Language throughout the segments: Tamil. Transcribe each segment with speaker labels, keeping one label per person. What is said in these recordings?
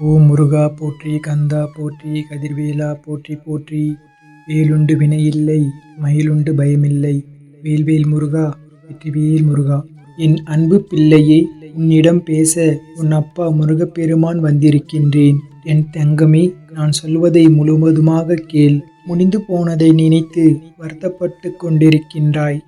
Speaker 1: ஓ முருகா போற்றி கந்தா போற்றி கதிர்வேலா போற்றி போற்றி. வேலுண்டு வினையில்லை மயிலுண்டு பயமில்லை. வேல்வேல் முருகா வெற்றிவேல் முருகா. என் அன்பு பிள்ளையே உன்னிடம் பேச உன் அப்பா முருகப்பெருமான் வந்திருக்கின்றேன். என் தங்கமே நான் சொல்வதை முழுவதுமாக கேள். முடிந்து போனதை நினைத்து வருத்தப்பட்டு கொண்டிருக்கின்றாய்.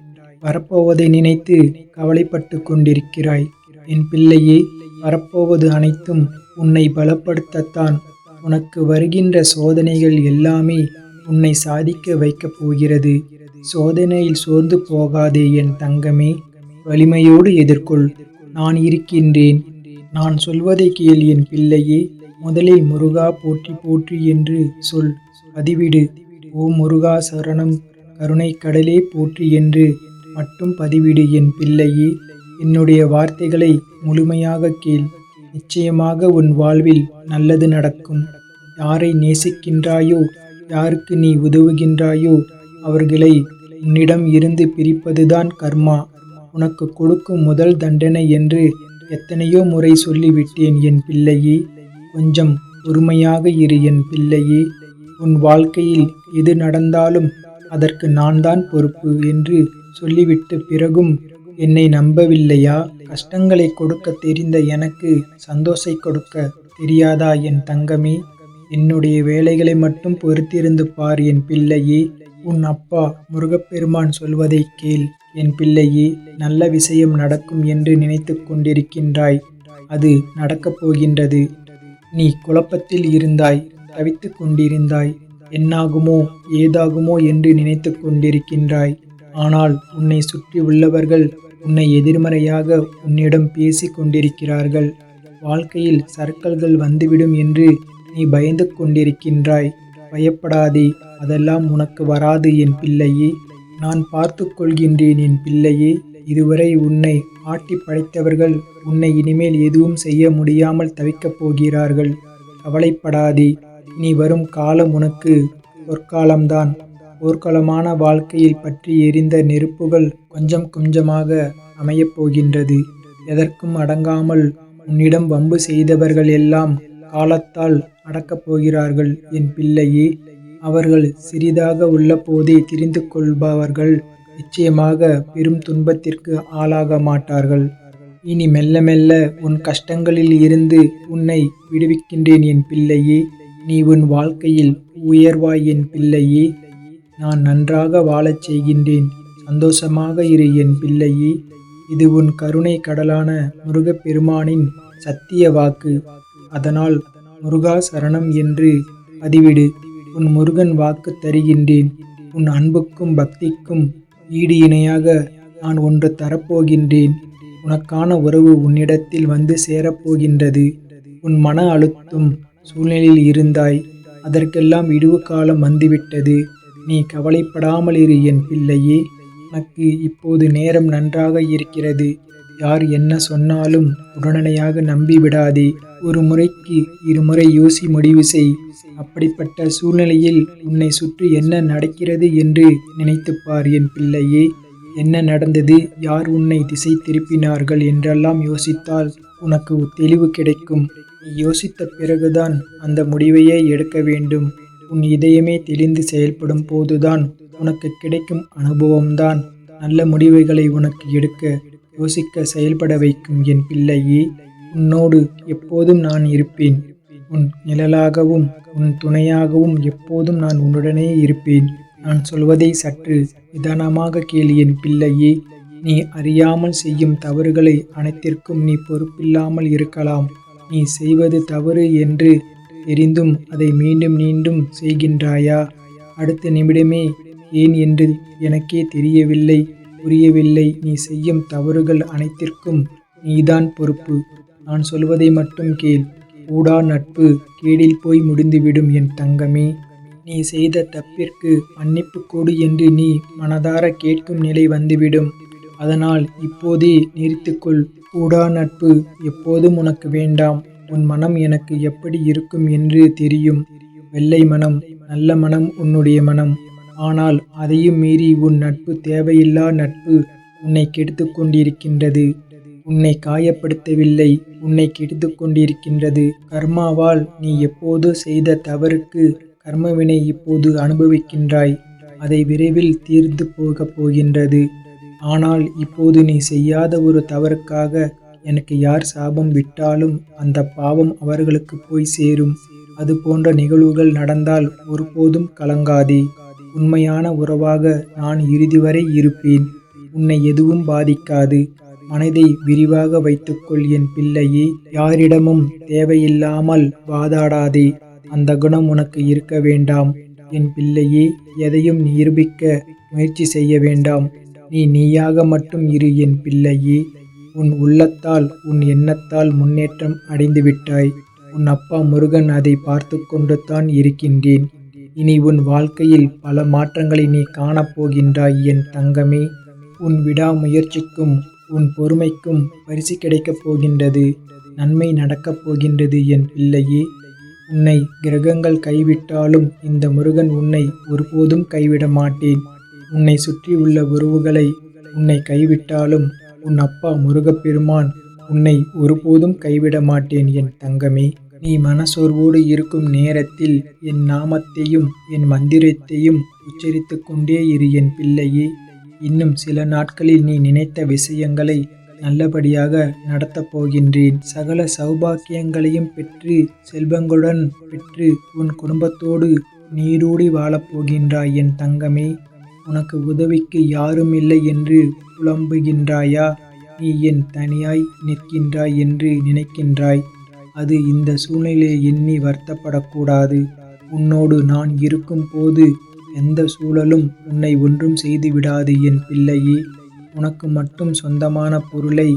Speaker 1: வரப்போவதை நினைத்து கவலைப்பட்டு கொண்டிருக்கிறாய். என் பிள்ளையே வரப்போவது அனைத்தும் உன்னை பலப்படுத்தத்தான். உனக்கு வருகின்ற சோதனைகள் எல்லாமே உன்னை சாதிக்க வைக்கப் போகிறது. சோதனையில் சோர்ந்து போகாதே என் தங்கமே. வலிமையோடு எதிர்கொள். நான் இருக்கின்றேன். நான் சொல்வதை கேள் என் பிள்ளையே. முதலில் முருகா போற்றி போற்றி என்று சொல். பதிவிடு. ஓ முருகா சரணம். கருணை கடலே போற்றி என்று மட்டும் பதிவிடு என் பிள்ளையே. என்னுடைய வார்த்தைகளை முழுமையாக கேள். நிச்சயமாக உன் வாழ்வில் நல்லது நடக்கும். யாரை நேசிக்கின்றாயோ யாருக்கு நீ உதவுகின்றாயோ அவர்களை உன்னிடம் இருந்து பிரிப்பதுதான் கர்மா. உனக்கு கொடுக்கும் முதல் தண்டனை என்று எத்தனையோ முறை சொல்லிவிட்டேன் என் பிள்ளையே. கொஞ்சம் பொறுமையாக இரு என் பிள்ளையே. உன் வாழ்க்கையில் எது நடந்தாலும் அதற்கு நான் தான் பொறுப்பு என்று சொல்லிவிட்டு பிறகும் என்னை நம்பவில்லையா? கஷ்டங்களை கொடுக்க தெரிந்த எனக்கு சந்தோஷை கொடுக்க தெரியாதா என் தங்கமே? என்னுடைய வேலைகளை மட்டும் பொறுத்திருந்து பார் என் பிள்ளையே. உன் அப்பா முருகப்பெருமான் சொல்வதை கேள். என் பிள்ளையே நல்ல விஷயம் நடக்கும் என்று நினைத்து கொண்டிருக்கின்றாய். அது நடக்கப் போகின்றது. நீ குழப்பத்தில் இருந்தாய் தவித்து கொண்டிருந்தாய். என்னாகுமோ ஏதாகுமோ என்று நினைத்து கொண்டிருக்கின்றாய். ஆனால் உன்னை சுற்றி உள்ளவர்கள் உன்னை எதிர்மறையாக உன்னிடம் பேசி கொண்டிருக்கிறார்கள். வாழ்க்கையில் சர்க்கல்கள் வந்துவிடும் என்று நீ பயந்து கொண்டிருக்கின்றாய். பயப்படாதே அதெல்லாம் உனக்கு வராது என் பிள்ளையே. நான் பார்த்து கொள்கின்றேன் என் பிள்ளையே. இதுவரை உன்னை ஆட்டி படைத்தவர்கள் உன்னை இனிமேல் எதுவும் செய்ய முடியாமல் தவிக்கப் போகிறார்கள். கவலைப்படாதே நீ வரும் காலம் உனக்கு பொற்காலம்தான். போர்க்களமான வாழ்க்கையில் பற்றி எரிந்த நெருப்புகள் கொஞ்சம் கொஞ்சமாக அமையப் போகின்றது. எதற்கும் அடங்காமல் உன்னிடம் வம்பு செய்தவர்கள் எல்லாம் காலத்தால் அடக்கப் போகிறார்கள். என் பிள்ளையே அவர்கள் சிறிதாக உள்ள போதே தெரிந்து கொள்பவர்கள் நிச்சயமாக பெரும் துன்பத்திற்கு ஆளாக மாட்டார்கள். இனி மெல்ல மெல்ல உன் கஷ்டங்களில் இருந்து உன்னை விடுவிக்கின்றேன் என் பிள்ளையே. நீ உன் வாழ்க்கையில் உயர்வாய் என் பிள்ளையே. நான் நன்றாக வாழச் செய்கின்றேன். சந்தோஷமாக இரு என் பிள்ளையே. இது உன் கருணை கடலான முருகப்பெருமானின் சத்திய வாக்கு. அதனால் முருகா சரணம் என்று பதிவிடு. உன் முருகன் வாக்கு தருகின்றேன். உன் அன்புக்கும் பக்திக்கும் ஈடு இணையாக நான் ஒன்று தரப்போகின்றேன். உனக்கான உறவு உன்னிடத்தில் வந்து சேரப்போகின்றது. உன் மன அழுத்தும் சூழ்நிலையில் இருந்தாய். அதற்கெல்லாம் இடுவு காலம் வந்துவிட்டது. நீ கவலைப்படாமல் இரு என் பிள்ளையே. உனக்கு இப்போது நேரம் நன்றாக இருக்கிறது. யார் என்ன சொன்னாலும் உடனடியாக நம்பி விடாதே ஒரு முறைக்கு இருமுறை யோசி முடிவு செய். அப்படிப்பட்ட சூழ்நிலையில் உன்னை சுற்றி என்ன நடக்கிறது என்று நினைத்துப்பார் என் பிள்ளையே. என்ன நடந்தது? யார் உன்னை திசை திருப்பினார்கள் என்றெல்லாம் யோசித்தால் உனக்கு தெளிவு கிடைக்கும். நீ யோசித்த பிறகுதான் அந்த முடிவையே எடுக்க வேண்டும். உன் இதயமே தெளிந்து செயல்படும் போதுதான் உனக்கு கிடைக்கும் அனுபவம்தான். நல்ல முடிவுகளை உனக்கு எடுக்க யோசிக்க செயல்பட வைக்கும் என் பிள்ளையே உன்னோடு எப்போதும் நான் இருப்பேன். உன் நிழலாகவும் உன் துணையாகவும் எப்போதும் நான் உன்னுடனே இருப்பேன். நான் சொல்வதை சற்று நிதானமாக கேள் என் பிள்ளையே. நீ அறியாமல் செய்யும் தவறுகளை அனைத்திற்கும் நீ பொறுப்பில்லாமல் இருக்கலாம். நீ செய்வது தவறு என்று தெரிந்தும் அதை மீண்டும் மீண்டும் செய்கின்றாயா? அடுத்த நிமிடமே ஏன் என்று எனக்கே தெரியவில்லை புரியவில்லை. நீ செய்யும் தவறுகள் அனைத்திற்கும் நீதான் பொறுப்பு. நான் சொல்வதை மட்டும் கேள். ஊடா நட்பு கேடில் போய் முடிந்துவிடும் என் தங்கமே. நீ செய்த தப்பிற்கு மன்னிப்பு கொடு என்று நீ மனதார கேட்கும் நிலை வந்துவிடும். அதனால் இப்போதே நிறுத்திக்கொள். ஊடா நட்பு எப்போதும் உனக்கு வேண்டாம். உன் மனம் எனக்கு எப்படி இருக்கும் என்று தெரியும். வெள்ளை மனம் நல்ல மனம் உன்னுடைய மனம். ஆனால் அதையும் மீறி உன் நட்பு தேவையில்லா நட்பு உன்னை கெடுத்து கொண்டிருக்கின்றது. உன்னை காயப்படுத்தவில்லை உன்னை கெடுத்து கொண்டிருக்கின்றது. கர்மாவால் நீ எப்போது செய்த தவறுக்கு கர்மவினை இப்போது அனுபவிக்கின்றாய். அதை விரைவில் தீர்ந்து போகப் போகின்றது. ஆனால் இப்போது நீ செய்யாத ஒரு தவறுக்காக எனக்கு யார் சாபம் விட்டாலும் அந்த பாவம் அவர்களுக்கு போய் சேரும். அது போன்ற நிகழ்வுகள் நடந்தால் ஒருபோதும் கலங்காதே. உண்மையான உறவாக நான் இறுதி வரை இருப்பேன். உன்னை எதுவும் பாதிக்காது. மனதை விரிவாக வைத்துக்கொள் என் பிள்ளையே. யாரிடமும் தேவையில்லாமல் வாதாடாதே. அந்த குணம் உனக்கு இருக்க வேண்டாம். என் பிள்ளையே எதையும் நிரூபிக்க முயற்சி செய்ய வேண்டாம். நீ நீயாக மட்டும் இரு என் பிள்ளையே. உன் உள்ளத்தால் உன் எண்ணத்தால் முன்னேற்றம் அடைந்துவிட்டாய். உன் அப்பா முருகன் அதை பார்த்து கொண்டு தான் இருக்கின்றேன். இனி உன் வாழ்க்கையில் பல மாற்றங்களை நீ காணப்போகின்றாய் என் தங்கமே. உன் விடாமுயற்சிக்கும் உன் பொறுமைக்கும் பரிசு கிடைக்கப் போகின்றது. நன்மை நடக்கப் போகின்றது என் பிள்ளையே. உன்னை கிரகங்கள் கைவிட்டாலும் இந்த முருகன் உன்னை ஒருபோதும் கைவிட மாட்டேன் உன்னை சுற்றியுள்ள உறவுகளை உன்னை கைவிட்டாலும் உன் அப்பா முருகப்பெருமான் உன்னை ஒருபோதும் கைவிட மாட்டேன் என் தங்கமே. நீ மனசோர்வோடு இருக்கும் நேரத்தில் என் நாமத்தையும் என் மந்திரத்தையும் உச்சரித்து கொண்டே இரு என் பிள்ளையே. இன்னும் சில நாட்களில் நீ நினைத்த விஷயங்களை நல்லபடியாக நடத்தப் போகின்றேன். சகல சௌபாக்கியங்களையும் பெற்று செல்வங்களுடன் பெற்று உன் குடும்பத்தோடு நீரூடி வாழப் போகின்றாய் என் தங்கமே. உனக்கு உதவிக்கு யாரும் இல்லை என்று புலம்புகின்றாயா? நீ என் தனியாய் நிற்கின்றாய் என்று நினைக்கின்றாய். அது இந்த சூழ்நிலையை எண்ணி வருத்தப்படக்கூடாது. உன்னோடு நான் இருக்கும் போது எந்த சூழலும் உன்னை ஒன்றும் செய்துவிடாது என் பிள்ளையே. உனக்கு மட்டும் சொந்தமான பொருளை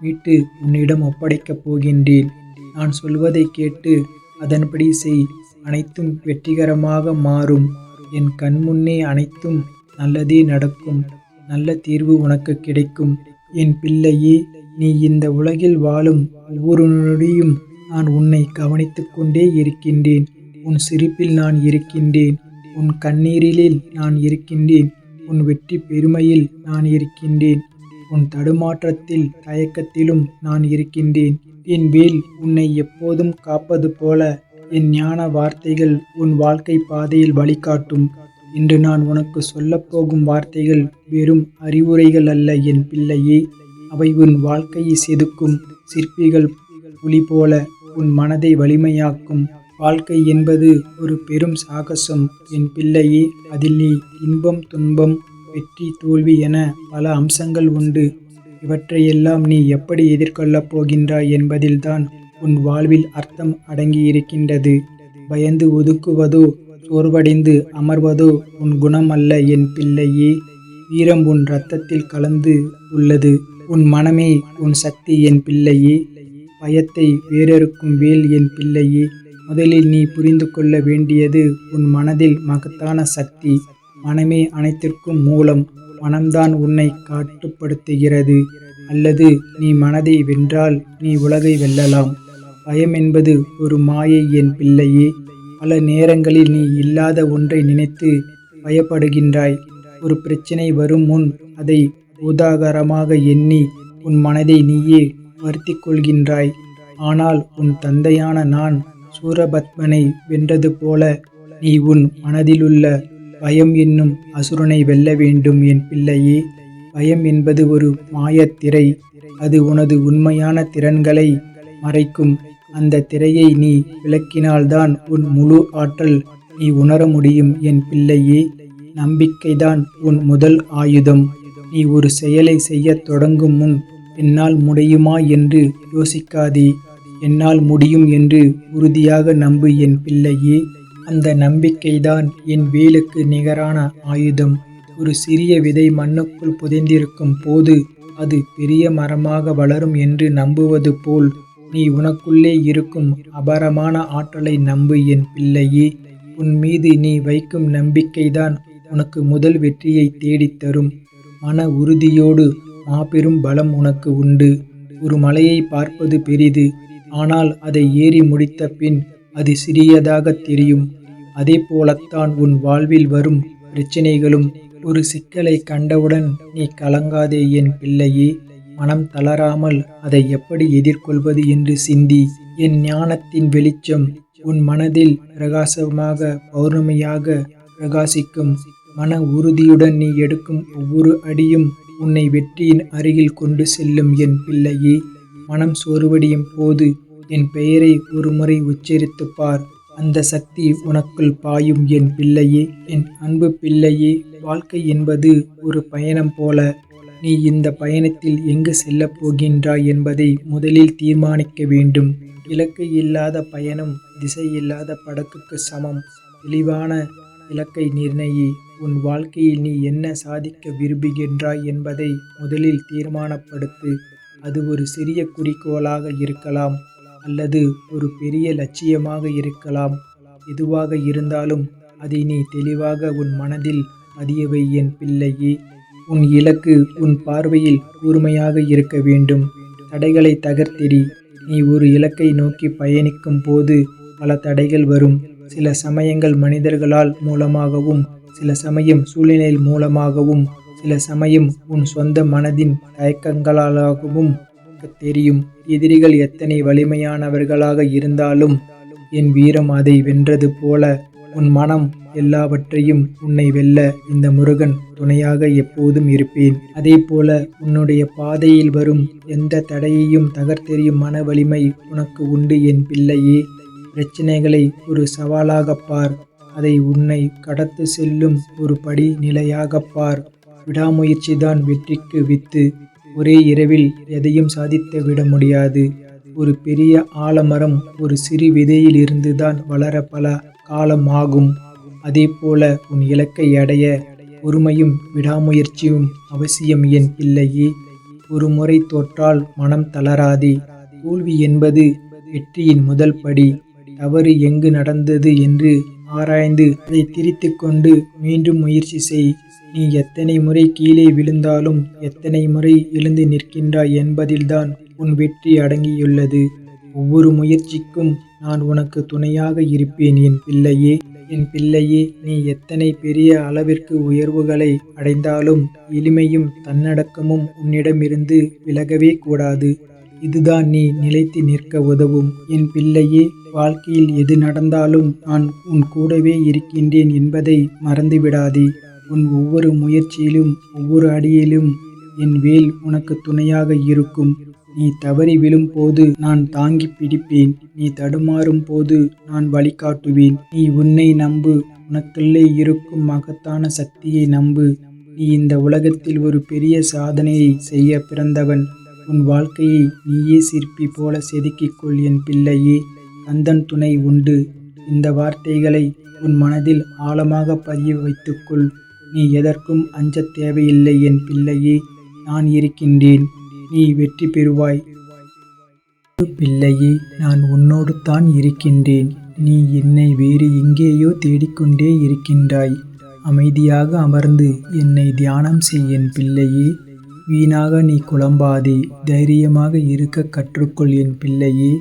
Speaker 1: மீட்டு உன்னிடம் ஒப்படைக்கப் போகின்றேன். நான் சொல்வதை கேட்டு அதன்படி செய். அனைத்தும் வெற்றிகரமாக மாறும். என் கண்முன்னே அனைத்தும் நல்லதே நடக்கும். நல்ல தீர்வு உனக்கு கிடைக்கும். என் பிள்ளையே நீ இந்த உலகில் வாழும் ஒவ்வொரு நொடியும் நான் உன்னை கவனித்துக் கொண்டே இருக்கின்றேன். உன் சிரிப்பில் நான் இருக்கின்றேன். உன் கண்ணீரிலில் நான் இருக்கின்றேன். உன் வெற்றி பெருமையில் நான் இருக்கின்றேன். உன் தடுமாற்றத்தில் தயக்கத்திலும் நான் இருக்கின்றேன். என் வேல் உன்னை எப்போதும் காப்பது போல என் ஞான வார்த்தைகள் உன் வாழ்க்கை பாதையில் வழிகாட்டும். இன்று நான் உனக்கு சொல்லப்போகும் வார்த்தைகள் வெறும் அறிவுரைகள் அல்ல என் பிள்ளையே. அவை உன் வாழ்க்கையை செதுக்கும் சிற்பிகள் புலி போல உன் மனதை வலிமையாக்கும். வாழ்க்கை என்பது ஒரு பெரும் சாகசம். என் பிள்ளையே அதில் நீ இன்பம் துன்பம் வெற்றி தோல்வி என பல அம்சங்கள் உண்டு. இவற்றையெல்லாம் நீ எப்படி எதிர்கொள்ளப் போகின்றாய் என்பதில்தான் உன் வாழ்வில் அர்த்தம் அடங்கியிருக்கின்றது. பயந்து ஒதுக்குவதோ சோர்வடைந்து அமர்வதோ உன் குணம் அல்ல என் பிள்ளையே. வீரம் உன் இரத்தத்தில் கலந்து உள்ளது. உன் மனமே உன் சக்தி என் பிள்ளையே. பயத்தை வேறறுக்கும் வேல் என் பிள்ளையே. முதலில் நீ புரிந்து கொள்ள வேண்டியது உன் மனதில் மகத்தான சக்தி. மனமே அனைத்திற்கும் மூலம் மனம்தான் உன்னை காட்டுப்படுத்துகிறது. அல்லது நீ மனதை வென்றால் நீ உலகை வெல்லலாம். பயம் என்பது ஒரு மாயை என் பிள்ளையே. பல நேரங்களில் நீ இல்லாத ஒன்றை நினைத்து பயப்படுகின்றாய். ஒரு பிரச்சனை வரும் முன் அதை உதாகரமாக எண்ணி உன் மனதை நீயே வருத்தி கொள்கின்றாய். ஆனால் உன் தந்தையான நான் சூரபத்மனை வென்றது போல நீ உன் மனதிலுள்ள பயம் என்னும் அசுரனை வெல்ல வேண்டும் என் பிள்ளையே. பயம் என்பது ஒரு மாயத்திரை அது உனது உண்மையான திறன்களை மறைக்கும் அந்த திரையை நீ விளக்கினால்தான் உன் முழு ஆற்றல் நீ உணர முடியும் என் பிள்ளையே. நம்பிக்கைதான் உன் முதல் ஆயுதம். நீ ஒரு செயலை செய்யத் தொடங்கும் முன் என்னால் முடியுமா என்று யோசிக்காதே. என்னால் முடியும் என்று உறுதியாக நம்பு என் பிள்ளையே. அந்த நம்பிக்கைதான் என் வேலுக்கு நிகரான ஆயுதம். ஒரு சிறிய விதை மண்ணுக்குள் புதைந்திருக்கும் போது அது பெரிய மரமாக வளரும் என்று நம்புவது போல் நீ உனக்குள்ளே இருக்கும் அபாரமான ஆற்றலை நம்பு என் பிள்ளையே. உன் மீது நீ வைக்கும் நம்பிக்கைதான் உனக்கு முதல் வெற்றியை தேடித்தரும் மன உறுதியோடு மாபெரும் பலம் உனக்கு உண்டு. ஒரு மலையை பார்ப்பது பெரிது ஆனால் அதை ஏறி முடித்த பின் அது சிறியதாக தெரியும். அதே போலத்தான் உன் வாழ்வில் வரும் பிரச்சனைகளும். ஒரு சிக்கலை கண்டவுடன் நீ கலங்காதே என் பிள்ளையே. மனம் தளராமல் அதை எப்படி எதிர்கொள்வது என்று சிந்தி என் ஞானத்தின் வெளிச்சம் உன் மனதில் பிரகாசமாக பௌர்ணமியாக பிரகாசிக்கும். மன உறுதியுடன் நீ எடுக்கும் ஒவ்வொரு அடியும் உன்னை வெற்றியின் அருகில் கொண்டு செல்லும் என் பிள்ளையே. மனம் சோர்வடியும் போது என் பெயரை ஒருமுறை உச்சரித்து பார். அந்த சக்தி உனக்குள் பாயும் என் பிள்ளையே. என் அன்பு பிள்ளையே வாழ்க்கை என்பது ஒரு பயணம் போல. நீ இந்த பயணத்தில் எங்கு செல்லப் போகின்றாய் என்பதை முதலில் தீர்மானிக்க வேண்டும். இலக்கு இல்லாத பயணம் திசை இல்லாத படக்குக்கு சமம். தெளிவான இலக்கை நிர்ணயி உன் வாழ்க்கையில் நீ என்ன சாதிக்க விரும்புகின்றாய் என்பதை முதலில் தீர்மானப்படுத்து. அது ஒரு சிறிய குறிக்கோளாக இருக்கலாம் அல்லது ஒரு பெரிய லட்சியமாக இருக்கலாம். எதுவாக இருந்தாலும் அதை நீ தெளிவாக உன் மனதில் பதியவை என் பிள்ளையே உன் இலக்கு உன் பார்வையில் கூர்மையாக இருக்க வேண்டும். தடைகளை தகர்த்தெறி நீ ஒரு இலக்கை நோக்கி பயணிக்கும் போது பல தடைகள் வரும். சில சமயங்கள் மனிதர்களால் மூலமாகவும் சில சமயம் சூழ்நிலை மூலமாகவும் சில சமயம் உன் சொந்த மனதின் தயக்கங்களாகவும் தெரியும். எதிரிகள் எத்தனை வலிமையானவர்களாக இருந்தாலும் என் வீரம் அதை வென்றது போல உன் மனம் எல்லாவற்றையும் உன்னை வெல்ல இந்த முருகன் துணையாக எப்போதும் இருப்பேன். அதே போல உன்னுடைய பாதையில் வரும் எந்த தடையையும் தகர்த்தெறியும் மன வலிமை உனக்கு உண்டு என் பிள்ளையே. பிரச்சனைகளை ஒரு சவாலாகப் பார். அதை உன்னை கடத்து செல்லும் ஒரு படி நிலையாகப் பார். விடாமுயற்சிதான் வெற்றிக்கு வித்து. ஒரே இரவில் எதையும் சாதித்து விட முடியாது. ஒரு பெரிய ஆலமரம் ஒரு சிறு விதையில் இருந்துதான் வளர பல காலம் ஆகும் அதே போல உன் இலக்கை அடைய பொறுமையும் விடாமுயற்சியும் அவசியம் என் இல்லையே. ஒரு முறை தோற்றால் மனம் தளராதே. தோல்வி என்பது வெற்றியின் முதல் படி. தவறு எங்கு நடந்தது என்று ஆராய்ந்து அதை திரித்து கொண்டு மீண்டும் முயற்சி செய். நீ எத்தனை முறை கீழே விழுந்தாலும் எத்தனை முறை எழுந்து நிற்கின்றாய் என்பதில்தான் உன் வெற்றி அடங்கியுள்ளது. ஒவ்வொரு முயற்சிக்கும் நான் உனக்கு துணையாக இருப்பேன் என் பிள்ளையே. என் பிள்ளையே நீ எத்தனை பெரிய அளவிற்கு உயர்வுகளை அடைந்தாலும் எளிமையும் தன்னடக்கமும் உன்னிடமிருந்து விலகவே கூடாது. இதுதான் நீ நிலைத்து நிற்க உதவும். என் பிள்ளையே வாழ்க்கையில் எது நடந்தாலும் நான் உன் கூடவே இருக்கின்றேன் என்பதை மறந்துவிடாதே. உன் ஒவ்வொரு முயற்சியிலும் ஒவ்வொரு அடியிலும் என் வேல் உனக்கு துணையாக இருக்கும். நீ தவறி விழும்போது நான் தாங்கி பிடிப்பேன். நீ தடுமாறும் போது நான் வழிகாட்டுவேன். நீ உன்னை நம்பு. உனக்குள்ளே இருக்கும் மகத்தான சக்தியை நம்பு. நீ இந்த உலகத்தில் ஒரு பெரிய சாதனையை செய்ய பிறந்தவன். உன் வாழ்க்கையை நீயே சிற்பி போல செதுக்கிக் கொள் என் பிள்ளையே. கந்தன் துணை உண்டு. இந்த வார்த்தைகளை உன் மனதில் ஆழமாக பதிய வைத்துக்கொள். நீ எதற்கும் அஞ்சத் தேவையில்லை என் பிள்ளையே. நான் இருக்கின்றேன். நீ வெற்றி பெறுவாய். பிள்ளையே நான் உன்னோடு தான் இருக்கின்றேன். நீ என்னை வேறு எங்கேயோ தேடிக்கொண்டே இருக்கின்றாய். அமைதியாக அமர்ந்து என்னை தியானம் செய் என் பிள்ளையே. வீணாக நீ குழம்பாதே தைரியமாக இருக்க கற்றுக்கொள் என் பிள்ளையே.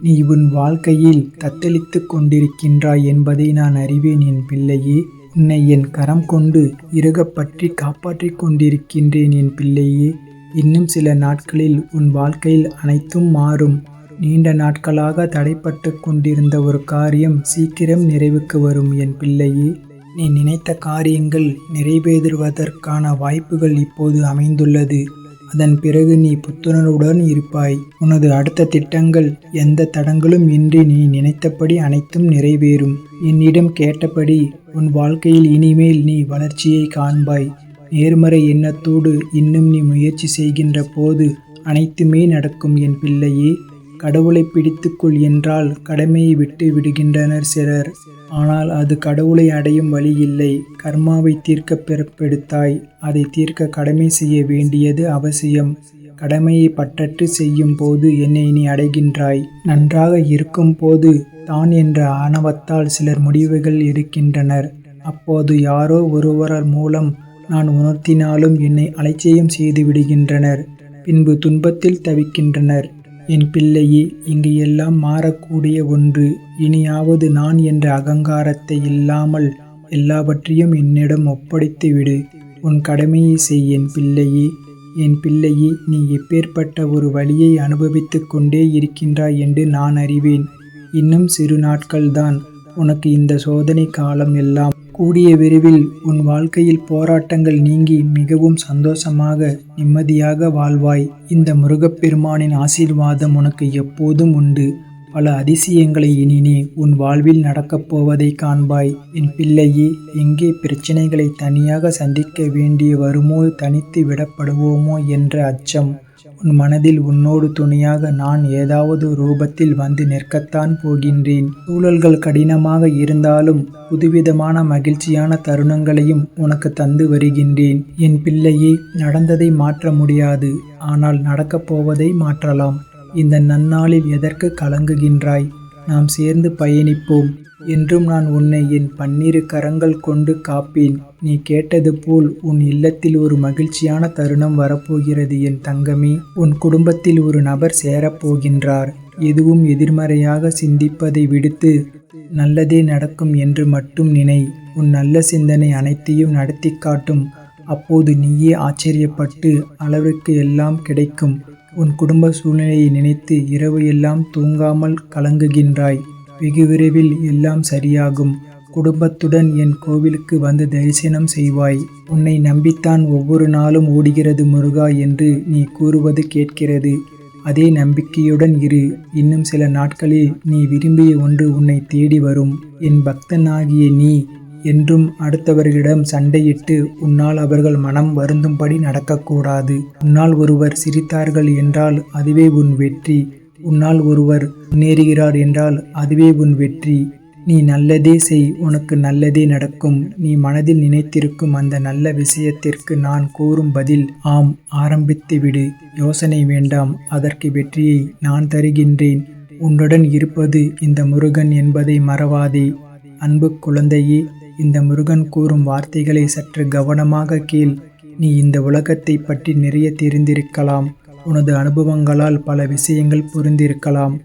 Speaker 1: நீ உன் வாழ்க்கையில் தத்தளித்து கொண்டிருக்கின்றாய் என்பதை நான் அறிவேன் என் பிள்ளையே. உன்னை என் கரம் கொண்டு இறுகப்பற்றி காப்பாற்றிக் கொண்டிருக்கின்றேன் என் பிள்ளையே. இன்னும் சில நாட்களில் உன் வாழ்க்கையில் அனைத்தும் மாறும். நீண்ட நாட்களாக தடைப்பட்டு கொண்டிருந்த ஒரு காரியம் சீக்கிரம் நிறைவுக்கு வரும் என் பிள்ளையே. நீ நினைத்த காரியங்கள் நிறைவேறுவதற்கான வாய்ப்புகள் இப்போது அமைந்துள்ளது. அதன் பிறகு நீ புத்துணர்வுடன் இருப்பாய். உனது அடுத்த திட்டங்கள் எந்த தடங்களும் இன்றி நீ நினைத்தபடி அனைத்தும் நிறைவேறும். என்னிடம் கேட்டபடி உன் வாழ்க்கையில் இனிமேல் நீ வளர்ச்சியை காண்பாய். நேர்மறை எண்ணத்தோடு இன்னும் நீ முயற்சி செய்கின்ற போது அனைத்துமே நடக்கும் என் பிள்ளையே. கடவுளை பிடித்துக்கொள் என்றால் கடமையை விட்டு விடுகின்றனர் சிலர். ஆனால் அது கடவுளை அடையும் வழி இல்லை. கர்மாவை தீர்க்க பிறப்பெடுத்தாய். அதை தீர்க்க கடமை செய்ய வேண்டியது அவசியம். கடமையை பற்றற்று செய்யும் போது என்னை நீ அடைகின்றாய். நன்றாக இருக்கும் போது தான் என்ற ஆணவத்தால் சிலர் முடிவுகள் எடுக்கின்றனர். அப்போது யாரோ ஒருவரால் மூலம் நான் உணர்த்தினாலும் என்னை அலட்சியம் செய்து விடுகின்றனர். பின்பு துன்பத்தில் தவிக்கின்றனர். என் பிள்ளையே இங்கு எல்லாம் மாறக்கூடிய ஒன்று. இனியாவது நான் என்ற அகங்காரத்தை இல்லாமல் எல்லாவற்றையும் என்னிடம் ஒப்படைத்து விடு. உன் கடமையை செய் என் பிள்ளையே. என் பிள்ளையே நீ எப்பேற்பட்ட ஒரு வழியை அனுபவித்து கொண்டே இருக்கின்றாய் என்று நான் அறிவேன். இன்னும் சிறு நாட்கள்தான் உனக்கு இந்த சோதனை காலம் எல்லாம் கூடிய விரைவில் உன் வாழ்க்கையில் போராட்டங்கள் நீங்கி மிகவும் சந்தோஷமாக நிம்மதியாக வாழ்வாய். இந்த முருகப்பெருமானின் ஆசீர்வாதம் உனக்கு எப்போதும் உண்டு. பல அதிசயங்களை இனினே உன் வாழ்வில் நடக்கப் போவதை காண்பாய். என் பிள்ளையே எங்கே பிரச்சனைகளை தனியாக சந்திக்க வேண்டிய வருமோ தனித்து விடப்படுவோமோ என்ற அச்சம். உன் மனதில் உன்னோடு துணையாக நான் ஏதாவது ரூபத்தில் வந்து நிற்கத்தான் போகின்றேன். சூழல்கள் கடினமாக இருந்தாலும் புதுவிதமான மகிழ்ச்சியான தருணங்களையும் உனக்கு தந்து வருகின்றேன். என் பிள்ளையே நடந்ததை மாற்ற முடியாது. ஆனால் நடக்கப் போவதை மாற்றலாம். இந்த நன்னாளில் எதற்கு கலங்குகின்றாய்? நாம் சேர்ந்து பயணிப்போம். என்றும் நான் உன்னை என் பன்னிரு கரங்கள் கொண்டு காப்பேன். நீ கேட்டது போல் உன் இல்லத்தில் ஒரு மகிழ்ச்சியான தருணம் வரப்போகிறது. என் தங்கமே உன் குடும்பத்தில் ஒரு நபர் சேரப்போகின்றார். எதுவும் எதிர்மறையாக சிந்திப்பதை விடுத்து நல்லதே நடக்கும் என்று மட்டும் நினை. உன் நல்ல சிந்தனை அனைத்தையும் நடத்தி காட்டும். அப்போது நீயே ஆச்சரியப்பட்டு அளவிற்கு எல்லாம் கிடைக்கும். உன் குடும்ப சூழ்நிலையை நினைத்து இரவு எல்லாம் தூங்காமல் கலங்குகின்றாய். வெகு விரைவில் எல்லாம் சரியாகும். குடும்பத்துடன் என் கோவிலுக்கு வந்து தரிசனம் செய்வாய். உன்னை நம்பித்தான் ஒவ்வொரு நாளும் ஓடுகிறது முருகா என்று நீ கூறுவது கேட்கிறது. அதே நம்பிக்கையுடன் இரு. இன்னும் சில நாட்களில் நீ விரும்பிய ஒன்று உன்னை தேடி வரும். என் பக்தனாகிய நீ என்றும் அடுத்தவர்களிடம் சண்டையிட்டு உன்னால் அவர்கள் மனம் வருந்தும்படி நடக்கக்கூடாது. உன்னால் ஒருவர் சிரித்தார்கள் என்றால் அதுவே உன் வெற்றி. உன்னால் ஒருவர் முன்னேறுகிறார் என்றால் அதுவே உன் வெற்றி. நீ நல்லதே செய் உனக்கு நல்லதே நடக்கும். நீ மனதில் நினைத்திருக்கும் அந்த நல்ல விஷயத்திற்கு நான் கூறும் பதில் ஆம் ஆரம்பித்து விடு. யோசனை வேண்டாம். அதற்கு வெற்றியை நான் தருகின்றேன். உன்னுடன் இருப்பது இந்த முருகன் என்பதை மறவாதே. அன்பு குழந்தையே இந்த முருகன் கூறும் வார்த்தைகளை சற்று கவனமாக கேள். நீ இந்த உலகத்தை பற்றி நிறைய தெரிந்திருக்கலாம். உனது அனுபவங்களால் பல விஷயங்கள் புரிந்திருக்கலாம்.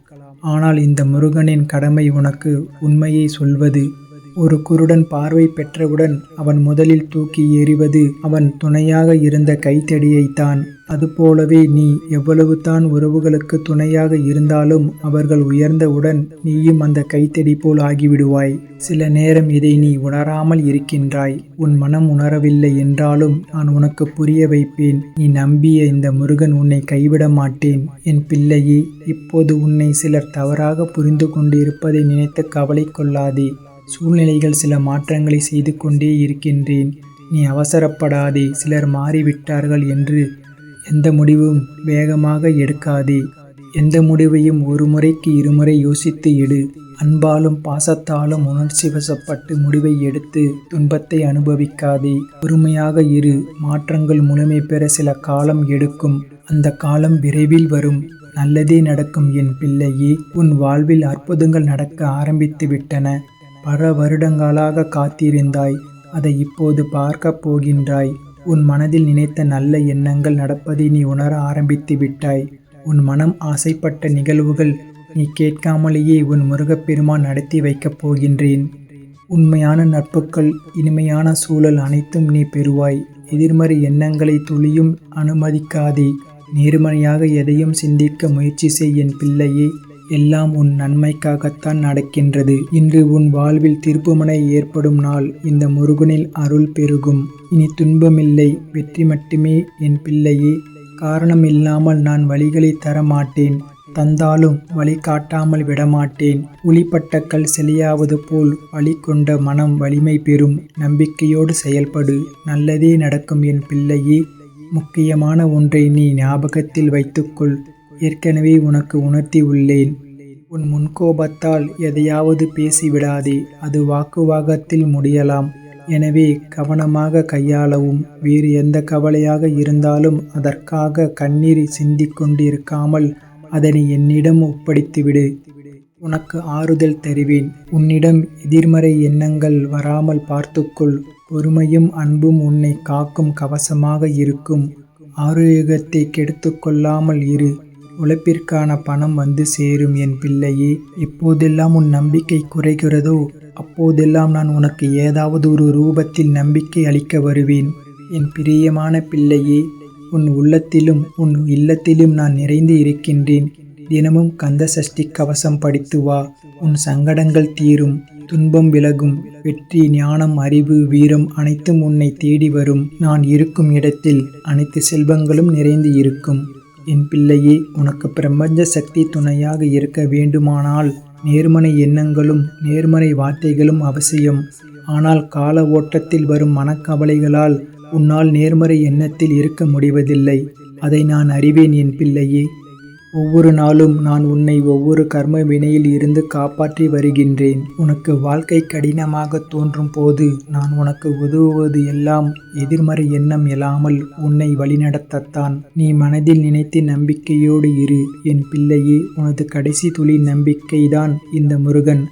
Speaker 1: ஆனால் இந்த முருகனின் கடமை உனக்கு உண்மையை சொல்வது ஒரு குருடன் பார்வை பெற்றவுடன் அவன் முதலில் தூக்கி எறிவது அவன் துணையாக இருந்த கைத்தடியைத்தான். அதுபோலவே நீ எவ்வளவு தான் உறவுகளுக்கு துணையாக இருந்தாலும் அவர்கள் உயர்ந்தவுடன் நீயும் அந்த கைத்தடி போல் ஆகிவிடுவாய். சில நேரம் இதை நீ உணராமல் இருக்கின்றாய். உன் மனம் உணரவில்லை என்றாலும் நான் உனக்கு புரிய வைப்பேன். நீ நம்பிய இந்த முருகன் உன்னை கைவிட மாட்டேன். என் பிள்ளையே இப்போது உன்னை சிலர் தவறாக புரிந்து கொண்டிருப்பதை நினைத்து கவலை கொள்ளாதே. சூழ்நிலைகள் சில மாற்றங்களை செய்து கொண்டே இருக்கின்றேன். நீ அவசரப்படாதே சிலர் மாறிவிட்டார்கள் என்று எந்த முடிவும் வேகமாக எடுக்காதே. எந்த முடிவையும் ஒரு முறைக்கு இருமுறை யோசித்து எடு. அன்பாலும் பாசத்தாலும் உணர்ச்சி வசப்பட்டு முடிவை எடுத்து துன்பத்தை அனுபவிக்காதே. பொறுமையாக இரு மாற்றங்கள் முழுமை பெற சில காலம் எடுக்கும். அந்த காலம் விரைவில் வரும். நல்லதே நடக்கும் என் பிள்ளையே உன் வாழ்வில் அற்புதங்கள் நடக்க ஆரம்பித்து விட்டன பல வருடங்களாக காத்திருந்தாய். அதை இப்போது பார்க்கப் போகின்றாய். உன் மனதில் நினைத்த நல்ல எண்ணங்கள் நடப்பதை நீ உணர ஆரம்பித்து விட்டாய். உன் மனம் ஆசைப்பட்ட நிகழ்வுகள் நீ கேட்காமலேயே உன் முருகப்பெருமான் நடத்தி வைக்கப் போகின்றேன். உண்மையான நட்புகள் இனிமையான சூழல் அனைத்தும் நீ பெறுவாய். எதிர்மறை எண்ணங்களை துளியும் அனுமதிக்காதே. நேர்மறையாக எதையும் சிந்திக்க முயற்சி செய் என் பிள்ளையே. எல்லாம் உன் நன்மைக்காகத்தான் நடக்கின்றது. இன்று உன் வாழ்வில் திருப்புமனை ஏற்படும் நாள். இந்த முருகனில் அருள் பெருகும். இனி துன்பமில்லை. வெற்றி மட்டுமே என் பிள்ளையே. காரணம் இல்லாமல் நான் வழிகளை தர மாட்டேன் தந்தாலும் வழி காட்டாமல் விடமாட்டேன். உளிப்பட்ட கல் செலியாவது போல் வழி கொண்ட மனம் வலிமை பெறும். நம்பிக்கையோடு செயல்படு. நல்லதே நடக்கும் என் பிள்ளையே. முக்கியமான ஒன்றை நீ ஞாபகத்தில் வைத்துக்கொள். ஏற்கனவே உனக்கு உணர்த்தி உள்ளேன். உன் முன்கோபத்தால் எதையாவது பேசிவிடாதே அது வாக்குவாகத்தில் முடியலாம். எனவே கவனமாக கையாளவும் வேறு எந்த கவலையாக இருந்தாலும் அதற்காக கண்ணீர் சிந்திக் கொண்டிருக்காமல் அதனை என்னிடம் ஒப்படைத்துவிடு உனக்கு ஆறுதல் தருவேன். உன்னிடம் எதிர்மறை எண்ணங்கள் வராமல் பார்த்துக்கொள். பொறுமையும் அன்பும் உன்னை காக்கும் கவசமாக இருக்கும். ஆரோக்கியத்தை கெடுத்து கொள்ளாமல் இரு. உழைப்பிற்கான பணம் வந்து சேரும் என் பிள்ளையே எப்போதெல்லாம் உன் நம்பிக்கை குறைகிறதோ அப்போதெல்லாம் நான் உனக்கு ஏதாவது ஒரு ரூபத்தில் நம்பிக்கை அளிக்க வருவேன். என் பிரியமான பிள்ளையே உன் உள்ளத்திலும் உன் இல்லத்திலும் நான் நிறைந்து இருக்கின்றேன். தினமும் கந்த சஷ்டி கவசம் படித்து வா. உன் சங்கடங்கள் தீரும் துன்பம் விலகும். வெற்றி ஞானம் அறிவு வீரம் அனைத்தும் உன்னை தேடி வரும். நான் இருக்கும் இடத்தில் அனைத்து செல்வங்களும் நிறைந்து இருக்கும். என் பிள்ளையே உனக்கு பிரபஞ்ச சக்தி துணையாக இருக்க வேண்டுமானால் நேர்மறை எண்ணங்களும் நேர்மறை வார்த்தைகளும் அவசியம். ஆனால் கால ஓட்டத்தில் வரும் மனக்கவலைகளால் உன்னால் நேர்மறை எண்ணத்தில் இருக்க முடிவதில்லை. அதை நான் அறிவேன் என் பிள்ளையே. ஒவ்வொரு நாளும் நான் உன்னை ஒவ்வொரு கர்ம வினையில் இருந்து காப்பாற்றி வருகின்றேன். உனக்கு வாழ்க்கை கடினமாக தோன்றும் போது நான் உனக்கு உதவுவது எல்லாம் எதிர்மறை எண்ணம் இல்லாமல் உன்னை வழிநடத்தத்தான். நீ மனதில் நினைத்து நம்பிக்கையோடு இரு. என் பிள்ளையே உனது கடைசி துளி நம்பிக்கைதான் இந்த முருகன்.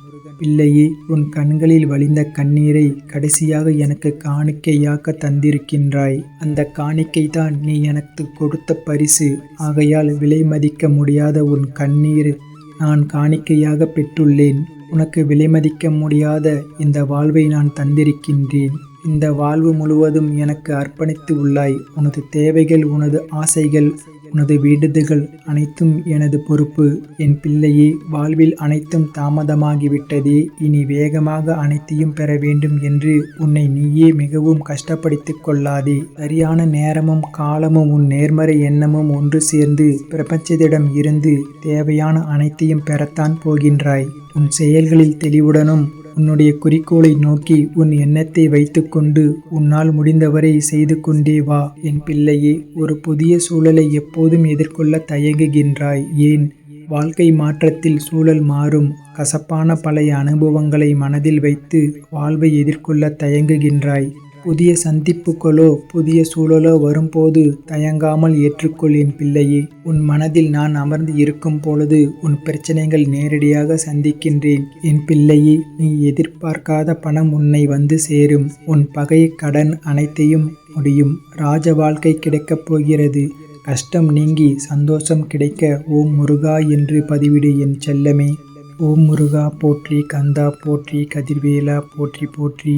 Speaker 1: பிள்ளையே உன் கண்களில் வழிந்த கண்ணீரை கடைசியாக எனக்கு காணிக்கையாக்க தந்திருக்கின்றாய். அந்த காணிக்கை தான் நீ எனக்கு கொடுத்த பரிசு. ஆகையால் விலை மதிக்க முடியாத உன் கண்ணீர் நான் காணிக்கையாக பெற்றுள்ளேன். உனக்கு விலைமதிக்க முடியாத இந்த வாழ்வை நான் தந்திருக்கின்றேன். இந்த வாழ்வு முழுவதும் எனக்கு அர்ப்பணித்து உள்ளாய். உனது தேவைகள் உனது ஆசைகள் உனது வேண்டுதல்கள் அனைத்தும் எனது பொறுப்பு. என் பிள்ளையே வாழ்வில் அனைத்தும் தாமதமாகிவிட்டதே. இனி வேகமாக அனைத்தையும் பெற வேண்டும் என்று உன்னை நீயே மிகவும் கஷ்டப்படுத்திக் கொள்ளாதே. சரியான நேரமும் காலமும் உன் நேர்மறை எண்ணமும் ஒன்று சேர்ந்து பிரபஞ்சத்திடம் இருந்து தேவையான அனைத்தையும் பெறத்தான் போகின்றாய். உன் செயல்களில் தெளிவுடனும் உன்னுடைய குறிக்கோளை நோக்கி உன் எண்ணத்தை வைத்துக்கொண்டு உன்னால் முடிந்தவரை செய்து கொண்டே வா. என் பிள்ளையே ஒரு புதிய சூழலை எப்போதும் எதிர்கொள்ள தயங்குகின்றாய். ஏன்? வாழ்க்கை மாற்றத்தில் சூழல் மாறும். கசப்பான பழைய அனுபவங்களை மனதில் வைத்து வாழ்வை எதிர்கொள்ள தயங்குகின்றாய். புதிய சந்திப்புகளோ புதிய சூழலோ வரும்போது தயங்காமல் ஏற்றுக்கொள் என் பிள்ளையே. உன் மனதில் நான் அமர்ந்து இருக்கும் பொழுது உன் பிரச்சனைகள் நேரடியாக சந்திக்கின்றேன். என் பிள்ளையே நீ எதிர்பார்க்காத பணம் உன்னை வந்து சேரும். உன் பகை கடன் அனைத்தையும் முடியும். ராஜ வாழ்க்கை கிடைக்கப் போகிறது. கஷ்டம் நீங்கி சந்தோஷம் கிடைக்க ஓம் முருகா என்று பதிவிடு என் செல்லமே. ஓம் முருகா போற்றி கந்தா போற்றி கதிர்வேலா போற்றி போற்றி.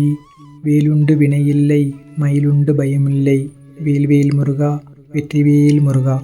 Speaker 1: வேலுண்டு வினையில்லை மயிலுண்டு பயமில்லை. வேல்வேல் முருகா வெற்றிவேல் முருகா.